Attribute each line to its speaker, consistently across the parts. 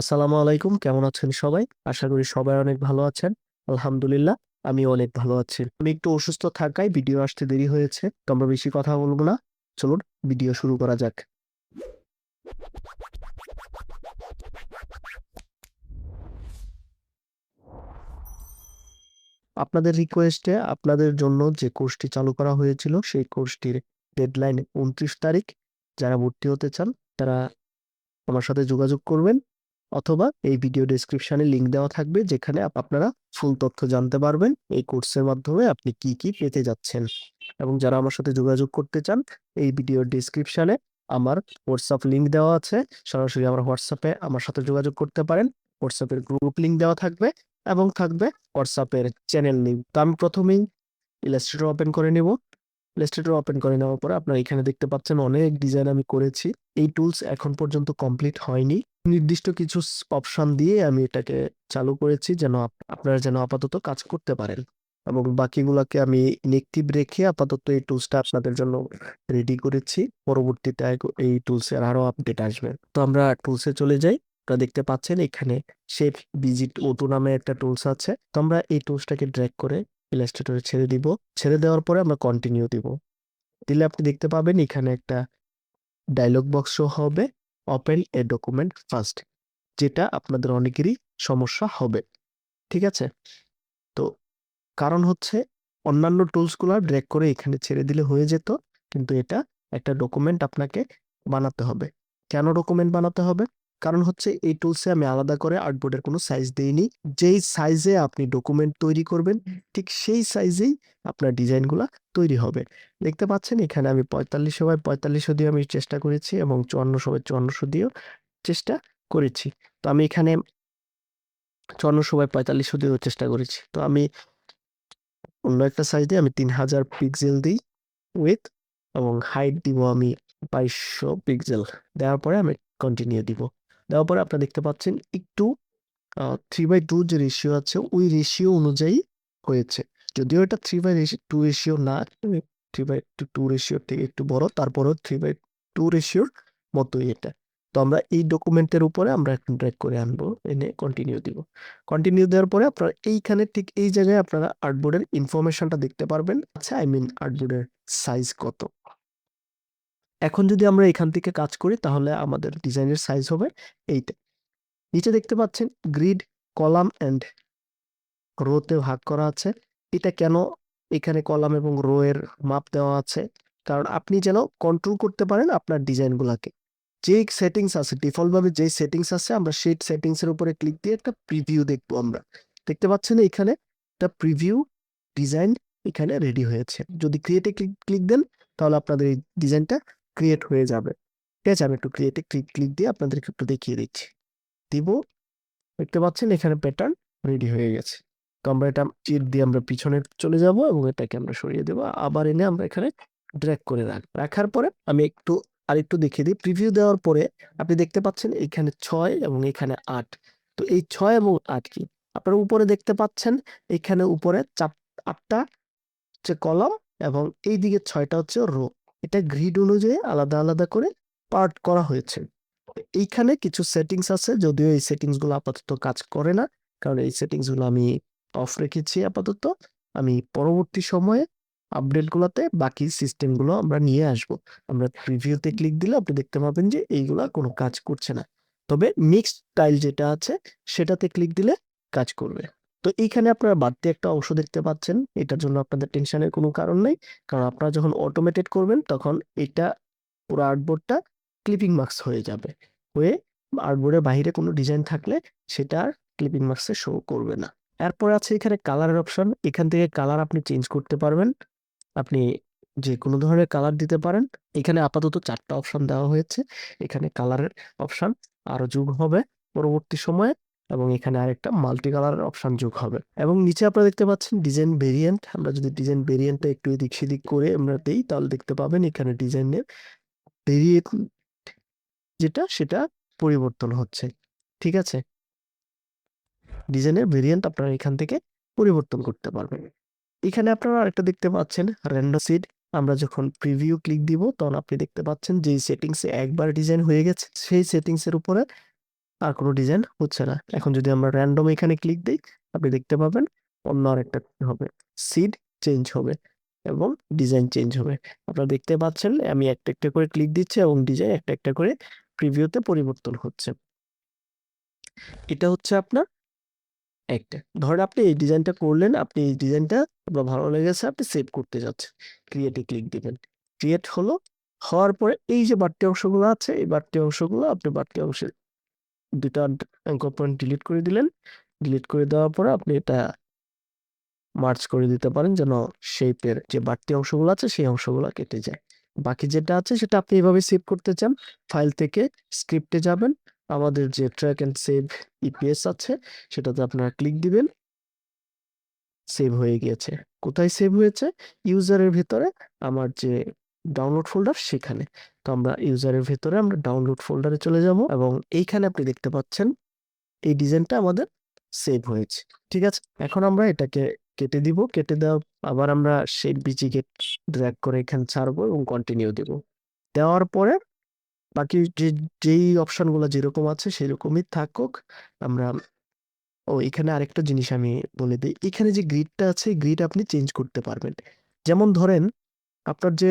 Speaker 1: আসসালামু আলাইকুম, কেমন আছেন সবাই? আশা করি সবাই অনেক ভালো আছেন। আলহামদুলিল্লাহ আমি অনেক ভালো আছি। আমি একটু অসুস্থ থাকায় ভিডিও আসতে দেরি হয়েছে, তো আমরা বেশি কথা বলব না। চলুন, ভিডিও শুরু করা যাক। আপনাদের রিকোয়েস্টে আপনাদের জন্য যে কোর্সটি চালু করা হয়েছিল, সেই কোর্সটির ডেডলাইন উনত্রিশ তারিখ। যারা ভর্তি হতে চান, তারা আমার সাথে যোগাযোগ করবেন। অথবা এই ভিডিও ডেসক্রিপশনে লিংক দেওয়া থাকবে যেখানে আপনারা ফুল তথ্য জানতে পারবেন এই কোর্সের মাধ্যমে আপনি কি কি পেতে যাচ্ছেন। এবং যারা আমার সাথে যোগাযোগ করতে চান, এই ভিডিও ডেসক্রিপশনে আমার হোয়াটসঅ্যাপ লিংক দেওয়া আছে। সরাসরি আমার হোয়াটসঅ্যাপে আমার সাথে যোগাযোগ করতে পারেন। হোয়াটসঅ্যাপের গ্রুপ লিংক দেওয়া থাকবে এবং থাকবে হোয়াটসঅ্যাপের চ্যানেল লিংক তো আমি প্রথমেই ইলাস্ট্রেটর ওপেন করে নেব। ইলাস্ট্রেটর ওপেন করে নেওয়ার পরে আপনারা এখানে দেখতে পাচ্ছেন অনেক ডিজাইন আমি করেছি। এই টুলস এখন পর্যন্ত কমপ্লিট হয়নি। নির্দিষ্ট কিছু অপশন দিয়ে আমি এটাকে চালু করেছি যেন আপ- আপনারা যেন আপাতত কাজ করতে পারেন। এবং বাকিগুলোকে আমি ইনএক্টিভ রেখে আপাতত এই টুলসটা আপনাদের জন্য রেডি করেছি। পরবর্তীতে এই টুলসের আরও আপডেট আসবে। তো আমরা টুলসে চলে যাই। আপনারা দেখতে পাচ্ছেন এখানে শেপ ভিজিট ওটু নামে একটা টুলস আছে। তো আমরা এই টুলসটাকে ড্র্যাগ করে ইলাস্ট্রেটরে ছেড়ে দিব। ছেড়ে দেওয়ার পরে আমরা কন্টিনিউ দিব। দিলে আপনি দেখতে পাবেন এখানে একটা ডায়লগ বক্স হবে। ওপেন এ ডকুমেন্ট ফার্স্ট যেটা আপনাদের অনেকেরই সমস্যা হবে, ঠিক আছে? তো কারণ হচ্ছে অন্যান্য টুলসগুলো ড্র্যাগ করে এখানে ছেড়ে দিলে হয়ে যেত, কিন্তু এটা একটা ডকুমেন্ট আপনাকে বানাতে হবে। কেন ডকুমেন্ট বানাতে হবে? কারণ হচ্ছে এই টুলসে আমি আলাদা করে আর্টবোর্ডের কোনো সাইজ দিইনি। যেই সাইজে আপনি ডকুমেন্ট তৈরি করবেন, ঠিক সেই সাইজেই আপনার ডিজাইনগুলা তৈরি হবে। দেখতে পাচ্ছেন এখানে আমি পঁয়তাল্লিশশো বাই পঁয়তাল্লিশশো দিয়ে আমি চেষ্টা করেছি এবং চুয়ান্নশো বাই চুয়ান্নশো দিয়েও চেষ্টা করেছি। তো আমি এখানে চুয়ান্নশো বাই পঁয়তাল্লিশশো দিয়েও চেষ্টা করেছি। তো আমি অন্য একটা সাইজ দিয়ে আমি তিন হাজার পিক্সেল দিই উইথ এবং হাইট দিব আমি বাইশশো পিক্সেল দেওয়ার পরে আমি কন্টিনিউ দিব। দেওয়ার পরে আপনারা দেখতে পাচ্ছেন একটু থ্রি বাই টু যে রেশিও আছে, ওই রেশিও অনুযায়ী হয়েছে। যদিও এটা থ্রি বাই টু রেশিও না থ্রি বাই টু টু রেশিওর থেকে একটু বড়, তারপরেও থ্রি বাই টু রেশিওর মতোই এটা। তো আমরা এই ডকুমেন্টের উপরে আমরা এখন ড্র্যাগ করে আনব, এনে কন্টিনিউ দিব। কন্টিনিউ দেওয়ার পরে আপনারা এইখানে ঠিক এই জায়গায় আপনারা আর্টবোর্ডের ইনফরমেশনটা দেখতে পারবেন। আচ্ছা আই মিন আর্টবোর্ডের সাইজ কত? এখন যদি আমরা এখান থেকে কাজ করি, তাহলে আমাদের ডিজাইনের সাইজ হবে এইটা নিচে দেখতে পাচ্ছেন গ্রিড কলাম অ্যান্ড রোতে ভাগ করা আছে। এটা কেন এখানে কলাম এবং রো এর মাপ দেওয়া আছে? কারণ আপনি যেন কন্ট্রোল করতে পারেন আপনার ডিজাইনগুলোকে যে সেটিংস আছে ডিফল্ট ভাবে যে সেটিংস আছে, আমরা সেই সেটিংস এর উপরে ক্লিক দিয়ে একটা প্রিভিউ দেখব আমরা। দেখতে পাচ্ছেন এখানে একটা প্রিভিউ ডিজাইন এখানে রেডি হয়েছে। যদি ক্রিয়েটে ক্লিক ক্লিক দেন, তাহলে আপনাদের এই ডিজাইনটা ক্রিয়েট হয়ে যাবে। ঠিক আছে? আমি একটু ক্রিয়েটে ক্লিক ক্লিক দিয়ে আপনাদেরকে একটু দেখিয়ে দিচ্ছি। দিব। দেখতে পাচ্ছেন এখানে প্যাটার্ন রেডি হয়ে গেছে। তো আমরা এটা চিট দিয়ে আমরা পিছনে চলে যাব এবং এটাকে আমরা সরিয়ে দেবো। আবার এনে আমরা এখানে ড্র্যাক করে রাখব। রাখার পরে আমি একটু আরেকটু দেখিয়ে দিই। প্রিভিউ দেওয়ার পরে আপনি দেখতে পাচ্ছেন এখানে ছয় এবং এখানে আট। তো এই ছয় এবং আট কি? আপনারা উপরে দেখতে পাচ্ছেন এখানে উপরে চাপ আটটা হচ্ছে কলম এবং এই দিকে ছয়টা হচ্ছে রো এটা গ্রিড অনুযায়ী আলাদা আলাদা করে পার্ট করা হয়েছে। এইখানে কিছু সেটিংস আছে, যদিও এই সেটিংসগুলো আপাতত কাজ করে না, কারণ এই সেটিংসগুলো আমি অফ রেখেছি আপাতত। আমি পরবর্তী সময়ে আপডেট গুলোতে বাকি সিস্টেমগুলো আমরা নিয়ে আসব। আমরা প্রিভিউতে ক্লিক দিলে আপনি দেখতে পাবেন যে এইগুলা কোনো কাজ করছে না। তবে মিক্সড টাইল যেটা আছে, সেটাতে ক্লিক দিলে কাজ করবে। তো এইখানে আপনারা বাড়তি একটা অংশ দেখতে পাচ্ছেন। এটার জন্য আপনাদের টেনশনের কোনো কারণ নেই। কারণ আপনারা যখন অটোমেটেড করবেন, তখন এটা পুরো আর্টবোর্ডটা ক্লিপিং মার্কস হয়ে যাবে। হয়ে আর্টবোর্ডের বাইরে কোনো ডিজাইন থাকলে সেটা আর ক্লিপিং মার্কসে শো করবে না। এরপরে আছে এখানে কালারের অপশন এখান থেকে কালার আপনি চেঞ্জ করতে পারবেন। আপনি যে কোনো ধরনের কালার দিতে পারেন। এখানে আপাতত চারটা অপশন দেওয়া হয়েছে। এখানে কালারের অপশন আরও যোগ হবে। পরবর্তী সময়ে এবং এখানে আরেকটা মাল্টি কালারের অপশন যোগ হবে। এবং নিচে আপনারা দেখতে পাচ্ছেন ডিজাইন ভেরিয়েন্ট আমরা যদি ডিজাইন ভেরিয়েন্টটা একটু এদিক সেদিক করে আমরা দেই, তাহলে দেখতে পাবেন এখানে ডিজাইনের ভেরিয়েন্ট যেটা, সেটা পরিবর্তন হচ্ছে। ঠিক আছে? ডিজাইনের ভেরিয়েন্ট আপনারা এখান থেকে পরিবর্তন করতে পারবেন। এখানে আপনারা আরেকটা দেখতে পাচ্ছেন র্যান্ডো সিড আমরা যখন প্রিভিউ ক্লিক দিব, তখন আপনি দেখতে পাচ্ছেন যে সেটিংসে একবার ডিজাইন হয়ে গেছে, সেই সেটিংসের উপরে আর কোনো ডিজাইন হচ্ছে না। এখন যদি আমরা র্যান্ডম এখানে ক্লিক দিই, আপনি দেখতে পাবেন অন্য আরেকটা হবে। সিড চেঞ্জ হবে এবং ডিজাইন চেঞ্জ হবে। আপনারা দেখতে পাচ্ছেন, আমি একটা একটা করে ক্লিক দিচ্ছি এবং ডিজাইন একটা একটা করে প্রিভিউতে পরিবর্তন হচ্ছে। এটা হচ্ছে আপনার একটা। ধরেন আপনি এই ডিজাইনটা করলেন, আপনি এই ডিজাইনটা আপনার ভালো লেগেছে, আপনি সেভ করতে যাচ্ছেন। ক্রিয়েটে ক্লিক দিবেন। ক্রিয়েট হলো, হওয়ার পরে এই যে বাড়তি অংশগুলো আছে, এই বাড়তি অংশগুলো আপনি বাড়তি দুটা কম্পোনেন্ট ডিলিট করে দিলেন। ডিলিট করে দেওয়ার পরে আপনি এটা মার্চ করে দিতে পারেন যেন শেপের যে বাড়তি অংশগুলো আছে সেই অংশগুলো কেটে যায়। বাকি যেটা আছে সেটা আপনি এভাবে সেভ করতে চান। ফাইল থেকে স্ক্রিপ্টে যাবেন। আমাদের যে ট্র্যাক অ্যান্ড সেভ ইপিএস আছে সেটাতে আপনারা ক্লিক দিবেন। সেভ হয়ে গিয়েছে। কোথায় সেভ হয়েছে? ইউজারের ভেতরে। আমার যে ডাউনলোড ফোল্ডার সেখানে। তো আমরা ইউজারের ভেতরে আমরা ডাউনলোড ফোল্ডারে চলে যাব এবং এইখানে আপনি দেখতে পাচ্ছেন এই ডিজাইনটা আমাদের সেভ হয়েছে। ঠিক আছে? এখন আমরা এটাকে কেটে দিব। কেটে দেওয়া, আবার আমরা সেই বিচিকে ড্র্যাগ করে এখানে ছাড়বো এবং কন্টিনিউ দেব। দেওয়ার পরে বাকি যে, যেই অপশনগুলো যেরকম আছে সেরকমই থাকুক। আমরা, ও এখানে আরেকটা জিনিস আমি বলে দিই। এখানে যে গ্রিডটা আছে গ্রিড আপনি চেঞ্জ করতে পারবেন। যেমন ধরেন আপনার যে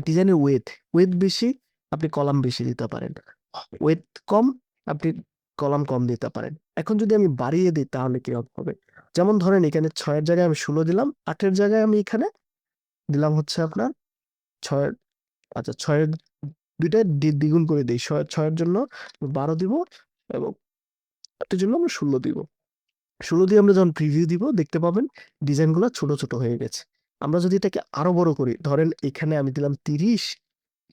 Speaker 1: ডিজাইনের ওয়েথ ওয়েথ বেশি, আপনি কলাম বেশি দিতে পারেন। ওয়েথ কম, আপনি কলাম কম দিতে পারেন। এখন যদি আমি বাড়িয়ে দিই, তাহলে কি হবে? যেমন ধরেন, এখানে ছয়ের জায়গায় আমি ষোলো দিলাম, আটের জায়গায় আমি এখানে দিলাম হচ্ছে আপনার ছয়ের আচ্ছা ছয়ের দুইটা দ্বি- দ্বিগুণ করে দিই। ছয়, ছয়ের জন্য বারো দিব এবং আটের জন্য আমরা ষোলো দিব। ষোলো দিয়ে আমরা যখন প্রিভিউ দিব, দেখতে পাবেন ডিজাইনগুলো ছোট ছোট হয়ে গেছে। আমরা যদি এটাকে আরও বড় করি, ধরেন এখানে আমি দিলাম তিরিশ,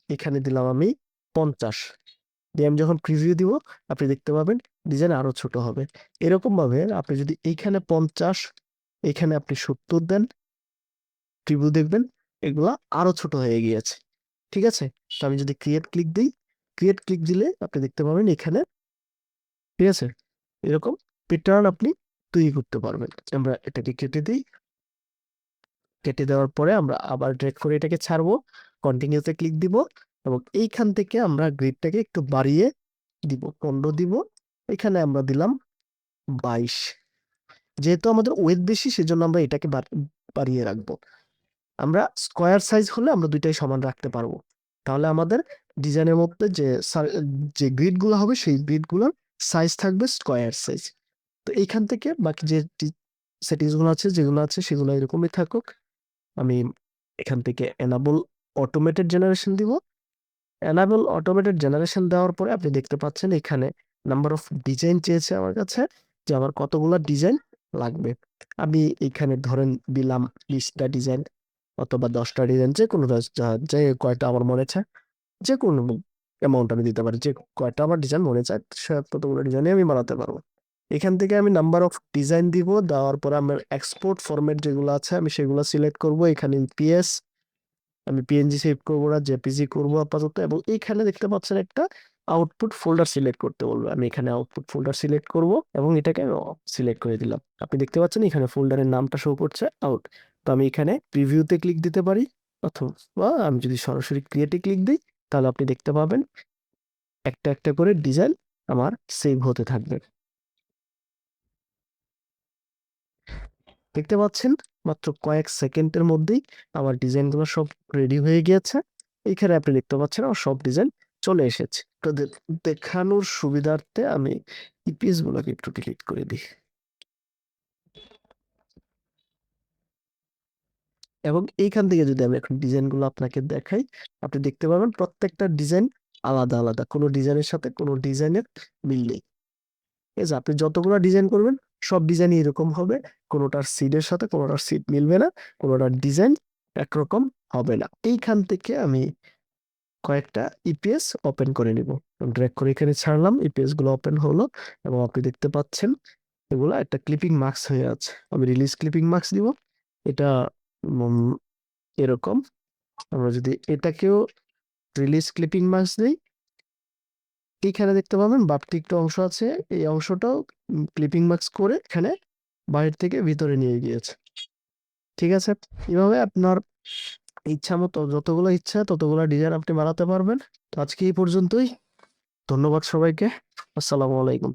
Speaker 1: এখানে দিলাম আমি পঞ্চাশ। দিয়ে আমি যখন প্রিভিউ দিব, আপনি দেখতে পাবেন ডিজাইন আরও ছোট হবে। এরকম ভাবে আপনি যদি এইখানে পঞ্চাশ, এখানে আপনি সত্তর দেন প্রিভিউ দেখবেন এগুলা আরও ছোট হয়ে গিয়েছে। ঠিক আছে? তো আমি যদি ক্রিয়েট ক্লিক দিই ক্রিয়েট ক্লিক দিলে আপনি দেখতে পাবেন এখানে ঠিক আছে? এরকম প্যাটার্ন আপনি তৈরি করতে পারবেন। আমরা এটাকে কেটে দিই কেটে দেওয়ার পরে আমরা আবার ড্রেক করে এটাকে ছাড়বো কন্টিনিউতে ক্লিক দিব এবং এইখান থেকে আমরা গ্রিডটাকে একটু বাড়িয়ে দিব, পনেরো দিব। এখানে আমরা দিলাম বাইশ। যেহেতু আমাদের ওয়েট বেশি, সেজন্য আমরা এটাকে বাড়িয়ে রাখব। আমরা স্কোয়ার সাইজ হলে আমরা দুইটাই সমান রাখতে পারব। তাহলে আমাদের ডিজাইনের মধ্যে যে যে গ্রিডগুলো হবে, সেই গ্রিডগুলোর সাইজ থাকবে স্কোয়ার সাইজ তো এইখান থেকে বাকি যে সেটিংসগুলো আছে, যেগুলো আছে, সেগুলো এরকমই থাকুক। আমি এখান থেকে এনাবল অটোমেটেড জেনারেশন দিব। এনাবল অটোমেটেড জেনারেশন দেওয়ার পরে আপনি দেখতে পাচ্ছেন এখানে নাম্বার অফ ডিজাইন চেয়েছে আমার কাছে, যে আমার কতগুলো ডিজাইন লাগবে। আমি এখানে ধরেন দিলাম বিশটা ডিজাইন অথবা দশটা ডিজাইন যে কোনো যে কয়টা আমার মনে চায় যে কোনো অ্যামাউন্ট আমি দিতে পারি, যে কয়টা আমার ডিজাইন মনে চায় সে ততগুলো ডিজাইনই আমি বানাতে পারব। এখান থেকে আমি নাম্বার অফ ডিজাইন দিব, দেওয়ার পরে আমার এক্সপোর্ট ফরম্যাট যেগুলো আছে আমি সেগুলো সিলেক্ট করব। এখানে পিএস আমি পিএনজি সেভ করব না জেপিজি করব আপাতত এবং এইখানে দেখতে পাচ্ছেন একটা আউটপুট ফোল্ডার সিলেক্ট করতে বলব। আমি এখানে আউটপুট ফোল্ডার সিলেক্ট করব এবং এটাকে আমি সিলেক্ট করে দিলাম। আপনি দেখতে পাচ্ছেন এখানে ফোল্ডারের নামটা শো করছে আউট তো আমি এখানে প্রিভিউতে ক্লিক দিতে পারি, অথবা আমি যদি সরাসরি ক্রিয়েটে ক্লিক দিই, তাহলে আপনি দেখতে পাবেন একটা একটা করে ডিজাইন আমার সেভ হতে থাকবে। দেখতে পাচ্ছেন? মাত্র কয়েক সেকেন্ডের মধ্যেই আমার ডিজাইনগুলো সব রেডি হয়ে গিয়েছে। এইখানে আপনি দেখতে পাচ্ছেন আমার সব ডিজাইন চলে এসেছে। তো দেখানোর সুবিধার্থে আমি ইপিএস গুলোকে একটু ডিলিট করে দিই। এবং এইখান থেকে যদি আমি এখন ডিজাইনগুলো আপনাকে দেখাই, আপনি দেখতে পাবেন প্রত্যেকটা ডিজাইন আলাদা আলাদা। কোনো ডিজাইনের সাথে কোনো ডিজাইনের মিল নেই। ঠিক আছে আপনি যতগুলো ডিজাইন করবেন সব ডিজাইন এরকম হবে। কোনোটার সিডের সাথে কোনোটার সিড মিলবে না, কোনোটার ডিজাইন একরকম হবে না। এইখান থেকে আমি কয়েকটা ইপিএস ওপেন করে নিব। ড্র্যাগ করে এখানে ছাড়লাম ইপিএসগুলো ওপেন হলো এবং আপনি দেখতে পাচ্ছেন এগুলো একটা ক্লিপিং মার্কস হয়ে আছে। আমি রিলিজ ক্লিপিং মার্কস দিব। এটা এরকম। আমরা যদি এটাকেও রিলিজ ক্লিপিং মার্কস দিই এইখানে দেখতে পাবেন বাপটি একটা অংশ আছে। এই অংশটাও ক্লিপিং মার্কস করে এখানে বাইরে থেকে ভিতরে নিয়ে গিয়েছে। ঠিক আছে? এভাবে আপনার ইচ্ছা মতো যতগুলো ইচ্ছা, ততগুলো ডিজাইন আপনি বানাতে পারবেন। তো আজকে এই পর্যন্তই। ধন্যবাদ সবাইকে। আসসালামু আলাইকুম।